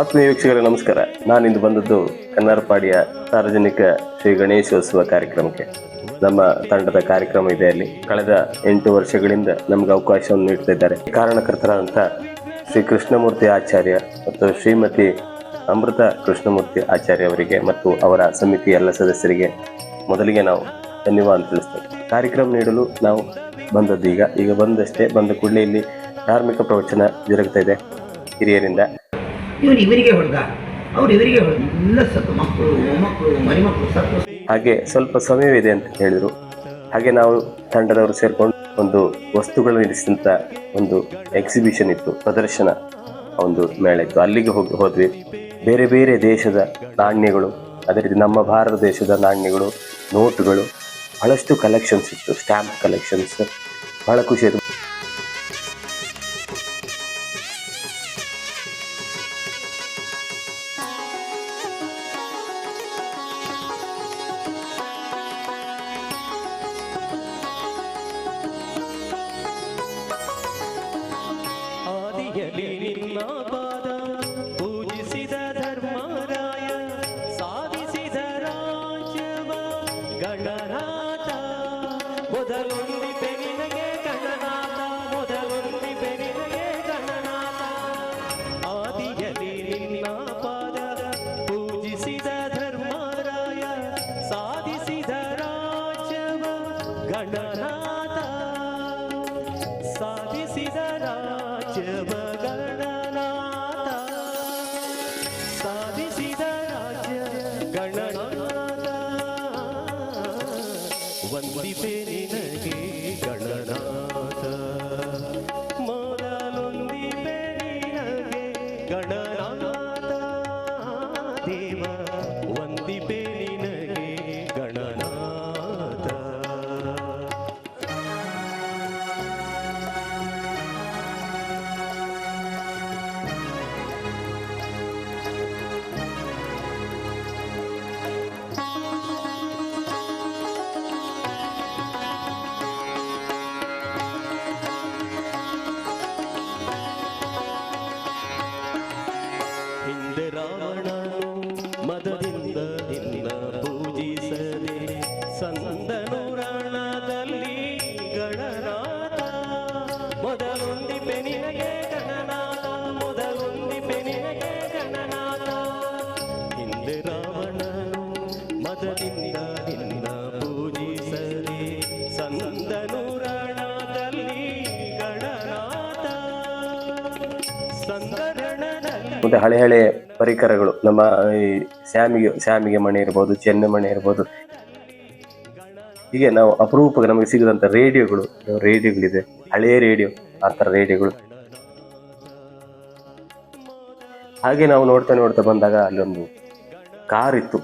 ಆತ್ಮೀಯ ವೀಕ್ಷಕರೇ, ನಮಸ್ಕಾರ. ನಾನಿಂದು ಬಂದದ್ದು ಕನ್ನಡಪಾಡಿಯ ಸಾರ್ವಜನಿಕ ಶ್ರೀ ಗಣೇಶೋತ್ಸವ ಕಾರ್ಯಕ್ರಮಕ್ಕೆ. ನಮ್ಮ ತಂಡದ ಕಾರ್ಯಕ್ರಮ ಇದೆ ಅಲ್ಲಿ. ಕಳೆದ ಎಂಟು ವರ್ಷಗಳಿಂದ ನಮ್ಗೆ ಅವಕಾಶವನ್ನು ನೀಡ್ತಾ ಇದ್ದಾರೆ ಕಾರಣಕರ್ತರಾದಂಥ ಶ್ರೀ ಕೃಷ್ಣಮೂರ್ತಿ ಆಚಾರ್ಯ ಮತ್ತು ಶ್ರೀಮತಿ ಅಮೃತ ಕೃಷ್ಣಮೂರ್ತಿ ಆಚಾರ್ಯ ಅವರಿಗೆ ಮತ್ತು ಅವರ ಸಮಿತಿ ಎಲ್ಲ ಸದಸ್ಯರಿಗೆ ಮೊದಲಿಗೆ ನಾವು ಧನ್ಯವಾದ ತಿಳಿಸ್ತೇವೆ. ಕಾರ್ಯಕ್ರಮ ನೀಡಲು ನಾವು ಬಂದದ್ದು ಈಗ. ಈಗ ಬಂದಷ್ಟೇ ಬಂದ ಕೂಡಲೇ ಇಲ್ಲಿ ಧಾರ್ಮಿಕ ಪ್ರವಚನ ಜರುಗ್ತಾ ಇದೆ ಹಿರಿಯರಿಂದ. ಇವನು ಇವರಿಗೆ ಹೊಡೆದ. ಅವ್ರು ಇವರಿಗೆ ಹೊಡೆದ. ಎಲ್ಲ ಸತ್ತು. ಮಕ್ಕಳು ಮೊಮ್ಮಕ್ಕಳು ಮರಿಮಕ್ಕಳು ಸತ್ತು. ಹಾಗೆ ಸ್ವಲ್ಪ ಸಮಯವಿದೆ ಅಂತ ಹೇಳಿದರು. ಹಾಗೆ ನಾವು ತಂಡದವರು ಸೇರಿಕೊಂಡು ಒಂದು ವಸ್ತುಗಳನ್ನು ಇರಿಸಿದಂಥ ಒಂದು ಎಕ್ಸಿಬಿಷನ್ ಇತ್ತು. ಪ್ರದರ್ಶನ ಒಂದು ಮೇಳ ಇತ್ತು ಅಲ್ಲಿಗೆ ಹೋಗಿ, ಹೋದ್ವಿ. ಬೇರೆ ಬೇರೆ ದೇಶದ ನಾಣ್ಯಗಳು, ಅದೇ ರೀತಿ ನಮ್ಮ ಭಾರತ ದೇಶದ ನಾಣ್ಯಗಳು, ನೋಟುಗಳು, ಬಹಳಷ್ಟು ಕಲೆಕ್ಷನ್ಸ್ ಇತ್ತು. ಸ್ಟ್ಯಾಂಪ್ ಕಲೆಕ್ಷನ್ಸ್ ಬಹಳ ಖುಷಿ ಆಯಿತು. ಆದಿಯಲಿ ನಿನ್ನ ಪಾದ ಪೂಜಿಸಿದ ಧರ್ಮರಾಯ ಸಾಧಿಸಿದ ರಾಜ್ಯವ ಗಣನಾಥ ಮೊದಲೊಂದಿಪೆ ಮೊದಲೊಂದಿಪೆ ನಿನಗೆ ಗಣನಾಥ ಮೊದಲೊಂದಿಪೆ ನಿನಗೆ ಗಣನಾಥ. ಹಿಂದೆ ರಾವಣನು ಮದದಿಂದ ನಿನ್ನ ಪೂಜಿಸದೆ ಸಂದನು ರಣದಲ್ಲಿ ಗಣನಾಥ. ಸಂದರಣದಲ್ಲಿ ಮತ್ತೆ ಹಳೆ ಹಳೆ ಪರಿಕರಗಳು, ನಮ್ಮ ಈ ಸ್ಯಾಮಿಗೆ ಸ್ಯಾಮಿಗೆ ಮಣೆ ಇರ್ಬೋದು, ಚೆನ್ನ ಮಣೆ ಇರ್ಬೋದು. ಹೀಗೆ ನಾವು ಅಪರೂಪಕ್ಕೆ ನಮಗೆ ಸಿಗದಂಥ ರೇಡಿಯೋಗಳು, ರೇಡಿಯೋಗಳಿದೆ ಹಳೆಯ ರೇಡಿಯೋ. ಆ ಥರ ರೇಡಿಯೋಗಳು. ಹಾಗೆ ನಾವು ನೋಡ್ತಾ ನೋಡ್ತಾ ಬಂದಾಗ ಅಲ್ಲೊಂದು ಕಾರ್ ಇತ್ತು.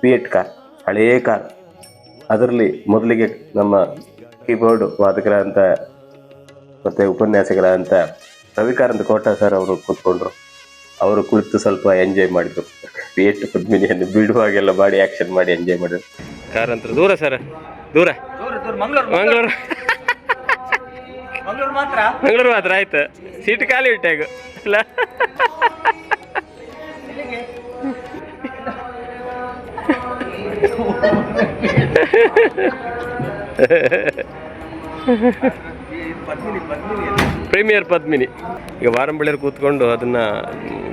ಪಿಯೆಟ್ ಕಾರ್ ಹಳೆಯ ಕಾರ್. ಅದರಲ್ಲಿ ಮೊದಲಿಗೆ ನಮ್ಮ ಕೀಬೋರ್ಡ್ ವಾದಕರಾದಂಥ ಮತ್ತೆ ಉಪನ್ಯಾಸಕರಾದಂಥ ರವಿಕಾರಂತ ಕೋಟ ಸರ್ ಅವರು ಕೂತ್ಕೊಂಡ್ರು. ಅವರು ಕುಳಿತು ಸ್ವಲ್ಪ ಎಂಜಾಯ್ ಮಾಡಿದ್ರು. ಪೇಟ್ ಪದ್ಮಿನಿಯನ್ನು ಬಿಡುವಾಗೆಲ್ಲ ಮಾಡಿ ಆ್ಯಕ್ಷನ್ ಮಾಡಿ ಎಂಜಾಯ್ ಮಾಡಿದ್ರು. ಕಾರ್ ಅಂತ ದೂರ ಸರ್ ದೂರ. ಮಂಗಳೂರು. ಮಂಗಳೂರು ಮಾತ್ರ? ಆಯ್ತು. ಸೀಟ್ ಖಾಲಿ ಇಟ್ಟಾಗ ಇಲ್ಲ. ಪ್ರೀಮಿಯರ್ ಪದ್ಮಿನಿ. ಈಗ ವಾರಂಬಳ್ಳಿಯರು ಕೂತ್ಕೊಂಡು ಅದನ್ನ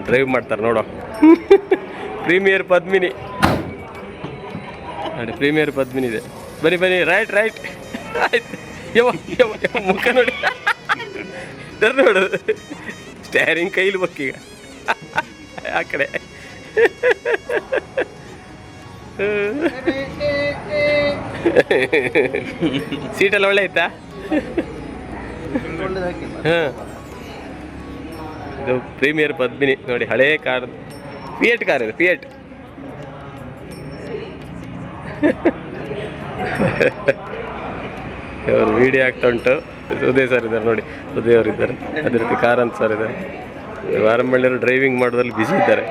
ಡ್ರೈವ್ ಮಾಡ್ತಾರೆ, ನೋಡೋ. ಪ್ರೀಮಿಯರ್ ಪದ್ಮಿನಿ. ನೋಡಿ, ಪ್ರೀಮಿಯರ್ ಪದ್ಮಿನಿ ಇದೆ. ಬನ್ನಿ ಬನ್ನಿ ರೈಟ್ ರೈಟ್ ಆಯ್ತು. ಯವ ಯವ ಮುಖ ನೋಡಿ. ನೋಡು ಸ್ಟ್ಯಾರಿಂಗ್ ಕೈಲಿ ಬಕ್ಕೀಗ ಆ ಕಡೆ. ಸೀಟೆಲ್ಲ ಒಳ್ಳೆ ಆಯ್ತಾ ಹಾಂ. ಇದು ಪ್ರೀಮಿಯರ್ ಪದ್ಮಿನಿ ನೋಡಿ, ಹಳೇ ಕಾರ್. ಫಿಯೇಟ್ ಕಾರ್ ಇದು ಫಿಯಟ್ ಇವರು ವೀಡಿಯೋ ಆಗ್ತಾ ಉಂಟು. ಉದಯ್ ಸರ್ ಇದ್ದಾರೆ ನೋಡಿ. ಉದಯ್ ಅವರು ಇದ್ದಾರೆ. ಅದೇ ರೀತಿ ಕಾರಂತ್ ಸರ್ ಇದ್ದಾರೆ. ವಾರಮಳ್ಳಿಯವರು ಡ್ರೈವಿಂಗ್ ಮಾಡೋದ್ರಲ್ಲಿ ಬಿಸಿ ಇದ್ದಾರೆ.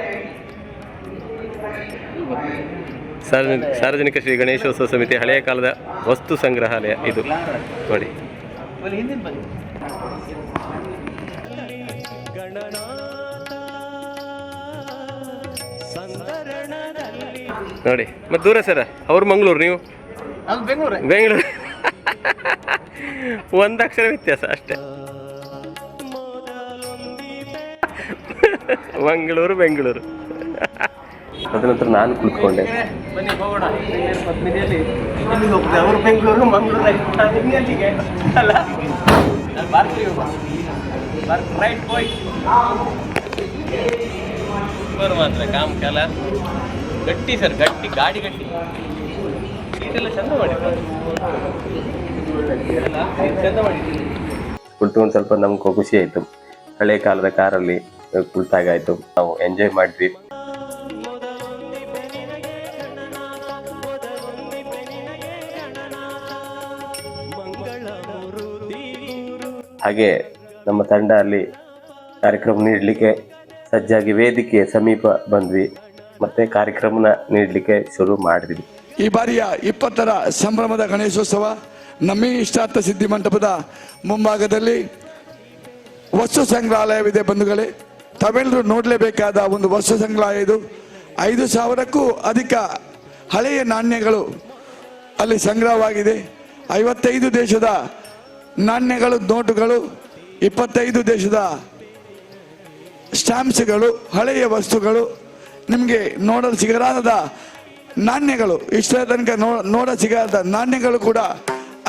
ಸಾರ್ವಜನಿಕ ಸಾರ್ವಜನಿಕ ಶ್ರೀ ಗಣೇಶೋತ್ಸವ ಸಮಿತಿ ಹಳೆಯ ಕಾಲದ ವಸ್ತು ಸಂಗ್ರಹಾಲಯ ಇದು. ನೋಡಿ. ನೋಡಿ. ಮತ್ತೆ ದೂರ ಸರ್ ಅವ್ರು ಮಂಗಳೂರು ನೀವು? ಬೆಂಗಳೂರು. ಒಂದು ಅಕ್ಷರ ವ್ಯತ್ಯಾಸ ಅಷ್ಟೇ. ಮಂಗಳೂರು, ಬೆಂಗಳೂರು. ಕುಳಿತುಕೊಂಡೆ ಬೆಂಗಳೂರು ಮಂಗಳೂರಲ್ಲಿ ನಾನು ಬಾಯ್ ಇವರು ಮಾತ್ರ, ಕಾಮ್ ಕಾಲ. ಗಟ್ಟಿ ಸರ್, ಗಟ್ಟಿ, ಗಾಡಿ ಗಟ್ಟಿ. ಇದೆಲ್ಲ ಚಂದ ಮಾಡಿದ್ರು. ಅಲ್ಲ ಒಂದು ಸ್ವಲ್ಪ ನಮ್ಗೆ ಖುಷಿ ಆಯಿತು. ಹಳೆ ಕಾಲದ ಕಾರಲ್ಲಿ ಕುಳಿತಾಗ ಆಯಿತು ನಾವು ಎಂಜಾಯ್ ಮಾಡಿದ್ವಿ. ಹಾಗೆ ನಮ್ಮ ತಂಡ ಅಲ್ಲಿ ಕಾರ್ಯಕ್ರಮ ನೀಡಲಿಕ್ಕೆ ಸಜ್ಜಾಗಿ ವೇದಿಕೆ ಸಮೀಪ ಬಂದ್ವಿ. ಮತ್ತೆ ಕಾರ್ಯಕ್ರಮನ ನೀಡಲಿಕ್ಕೆ ಶುರು ಮಾಡಿದ್ವಿ. ಈ ಬಾರಿಯ ಇಪ್ಪತ್ತರ ಸಂಭ್ರಮದ ಗಣೇಶೋತ್ಸವ ನಮ್ಮಿ ಇಷ್ಟಾರ್ಥ ಸಿದ್ಧಿ ಮಂಟಪದ ಮುಂಭಾಗದಲ್ಲಿ ವಸ್ತು ಸಂಗ್ರಹಾಲಯವಿದೆ ಬಂಧುಗಳೇ. ತಮಿಳರು ನೋಡಲೇಬೇಕಾದ ಒಂದು ವಸ್ತು ಸಂಗ್ರಹಾಲಯ ಇದು. ಐದು ಸಾವಿರಕ್ಕೂ ಅಧಿಕ ಹಳೆಯ ನಾಣ್ಯಗಳು ಅಲ್ಲಿ ಸಂಗ್ರಹವಾಗಿದೆ. ಐವತ್ತೈದು ದೇಶದ ನಾಣ್ಯಗಳು, ನೋಟುಗಳು, ಇಪ್ಪತ್ತೈದು ದೇಶದ ಸ್ಟ್ಯಾಂಪ್ಸ್ಗಳು, ಹಳೆಯ ವಸ್ತುಗಳು, ನಿಮಗೆ ನೋಡಲು ಸಿಗಲಾರದ ನಾಣ್ಯಗಳು. ಇಷ್ಟರ ತನಕ ನೋ ನೋಡ ಸಿಗದ ನಾಣ್ಯಗಳು ಕೂಡ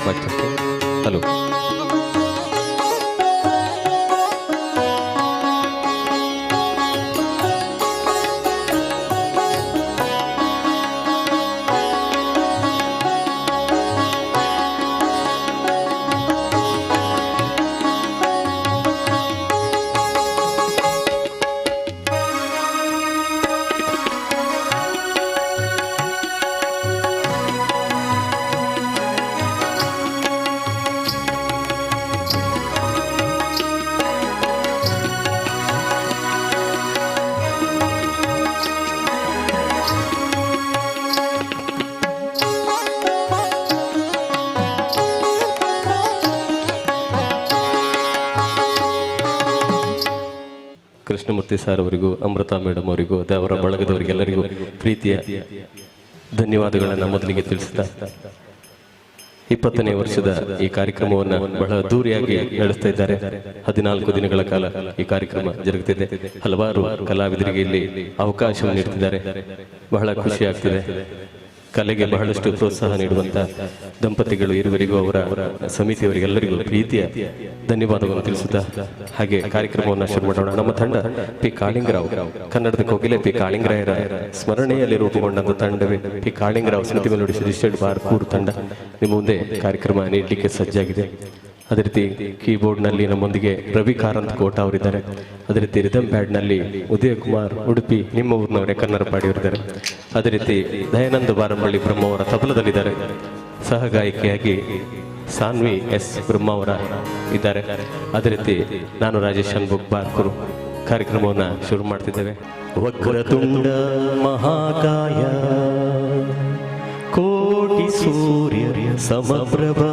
चौपाट करते हेलो ಕೃಷ್ಣಮೂರ್ತಿ ಸರ್ ಅವರಿಗೂ ಅಮೃತಾ ಮೇಡಮ್ ಅವರಿಗೂ ಅದೇ ಅವರ ಬಳಗದವರಿಗೆಲ್ಲರಿಗೂ ಪ್ರೀತಿಯ ಧನ್ಯವಾದಗಳನ್ನು ಮೊದಲಿಗೆ ತಿಳಿಸಿದ ಇಪ್ಪತ್ತನೇ ವರ್ಷದ ಈ ಕಾರ್ಯಕ್ರಮವನ್ನು ಬಹಳ ದೂರಿಯಾಗಿ ನಡೆಸ್ತಾ ಇದ್ದಾರೆ. ಹದಿನಾಲ್ಕು ದಿನಗಳ ಕಾಲ ಈ ಕಾರ್ಯಕ್ರಮ ಜರುಗುತ್ತಿದೆ ಹಲವಾರು ಕಲಾವಿದರಿಗೆ ಇಲ್ಲಿ ಅವಕಾಶವನ್ನು ನೀಡುತ್ತಿದ್ದಾರೆ ಬಹಳ ಖುಷಿ ಆಗ್ತಿದೆ. ಕಲೆಗೆ ಬಹಳಷ್ಟು ಪ್ರೋತ್ಸಾಹ ನೀಡುವಂತ ದಂಪತಿಗಳು, ಇರುವರಿಗೂ ಅವರ ಸಮಿತಿಯವರಿಗೆಲ್ಲರಿಗೂ ಪ್ರೀತಿಯ ಧನ್ಯವಾದಗಳನ್ನು ತಿಳಿಸುತ್ತಾ ಹಾಗೆ ಕಾರ್ಯಕ್ರಮವನ್ನು ಶುರು ಮಾಡೋಣ. ನಮ್ಮ ತಂಡ ಪಿ. ಕಾಳಿಂಗರಾವ್ ಕನ್ನಡದ ಕೋಗಿಲೆ ಪಿ. ಕಾಳಿಂಗರಾಯರ ಸ್ಮರಣೆಯಲ್ಲಿ ರೂಪುಗೊಂಡಂತ ತಂಡವೇ P. Kalingarao Smriti melody registered Barkur ತಂಡ. ನಿಮ್ಮ ಮುಂದೆ ಕಾರ್ಯಕ್ರಮ ನೀಡಲಿಕ್ಕೆ ಸಜ್ಜಾಗಿದೆ. ಅದೇ ರೀತಿ ಕೀಬೋರ್ಡ್ನಲ್ಲಿ ನಮ್ಮೊಂದಿಗೆ ರವಿ ಕಾರಂತ್ ಕೋಟ ಅವರಿದ್ದಾರೆ. ಅದೇ ರೀತಿ ರಿದಮ್ ಪ್ಯಾಡ್ನಲ್ಲಿ ಉದಯ ಕುಮಾರ್ ಉಡುಪಿ ನಿಮ್ಮ ಊರಿನವರೇ ಕನ್ನಡ ಪಾಡಿಯವರಿದ್ದಾರೆ. ಅದೇ ರೀತಿ ದಯಾನಂದ ಬಾರಂಬಳ್ಳಿ ಬ್ರಹ್ಮ ಅವರ ತಬಲದಲ್ಲಿದ್ದಾರೆ. ಸಹ ಗಾಯಕಿಯಾಗಿ ಸಾನ್ವಿ ಎಸ್ ಬ್ರಹ್ಮ ಅವರ ಇದ್ದಾರೆ. ಅದೇ ರೀತಿ ನಾನು ರಾಜೇಶ್ ಅನ್ಬುಕ್ ಬಾರ್ಕರು ಕಾರ್ಯಕ್ರಮವನ್ನು ಶುರು ಮಾಡ್ತಿದ್ದೇವೆ. ವಕ್ರತುಂಡ ಮಹಾಕಾಯ, ಕೋಟಿ ಸೂರ್ಯ ಸಮಪ್ರಭಾ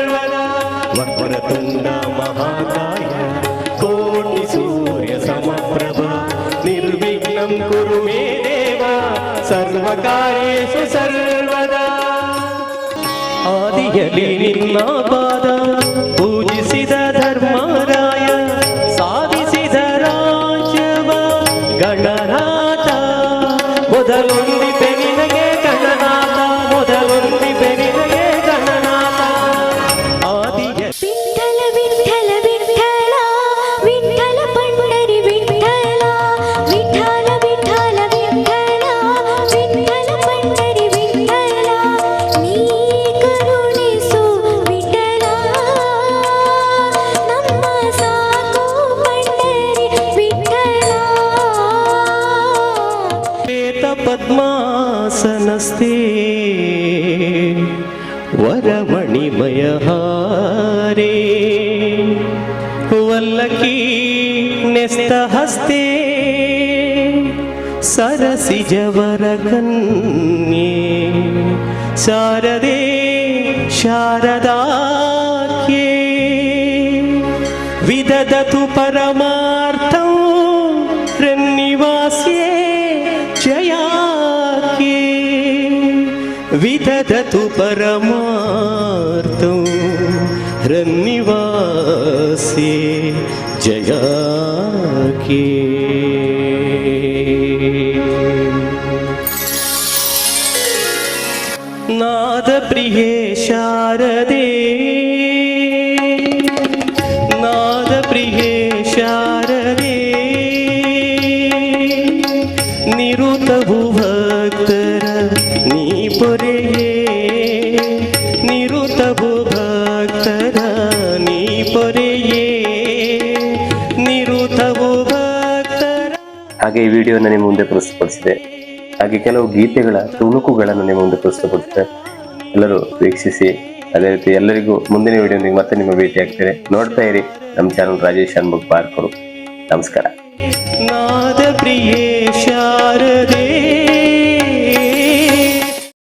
ವಕ್ರತುಂಡ ಮಹಾಕಾಯ. ಕೋಟಿ ಸೂರ್ಯ ಸಮಪ್ರಭ, ನಿರ್ವಿಘ್ನಂ ಕುರು ಮೇ ದೇವ. ಸರ್ವಕಾರ್ಯೇಷು ಸರ್ವದಾ. ಆದಿಯಲ್ಲಿ ನಿನ್ನ ಪಾದ, ಪೂಜಿಸಿದ ಧರ್ಮರಾಯ हस्ते वरमणिमयहारे वल्लकी नेस्तहस्ते सरसिजवरकन्ये शारदे शारदाख्ये विदधतु परमार्थम् ददतु परमार्तु हृन्निवासे जयाके। नादप्रिये शारदे ಹಾಗೆ ಈ ವಿಡಿಯೋನ ನಿಮ್ಮ ಮುಂದೆ ಪ್ರಸ್ತುತಪಡಿಸಿದೆ. ಹಾಗೆ ಕೆಲವು ಗೀತೆಗಳ ತುಣುಕುಗಳನ್ನು ನಿಮ್ಮ ಮುಂದೆ ಪ್ರಸ್ತುತಪಡಿಸಿದೆ. ಎಲ್ಲರೂ ವೀಕ್ಷಿಸಿ ಅದೇ ರೀತಿ ಎಲ್ಲರಿಗೂ ಮುಂದಿನ ವಿಡಿಯೋನಿಗೆ ಮತ್ತೆ ನಿಮ್ಮ ಭೇಟಿ ಆಗ್ತೇನೆ ನೋಡ್ತಾ ಇರಿ ನಮ್ಮ ಚಾನಲ್ ರಾಜೇಶ್ ಹನ್ಮುಖ್ ಪಾರ್ಕರು ನಮಸ್ಕಾರ. ನಾದ ಪ್ರಿಯೇ ಶಾರದೆ.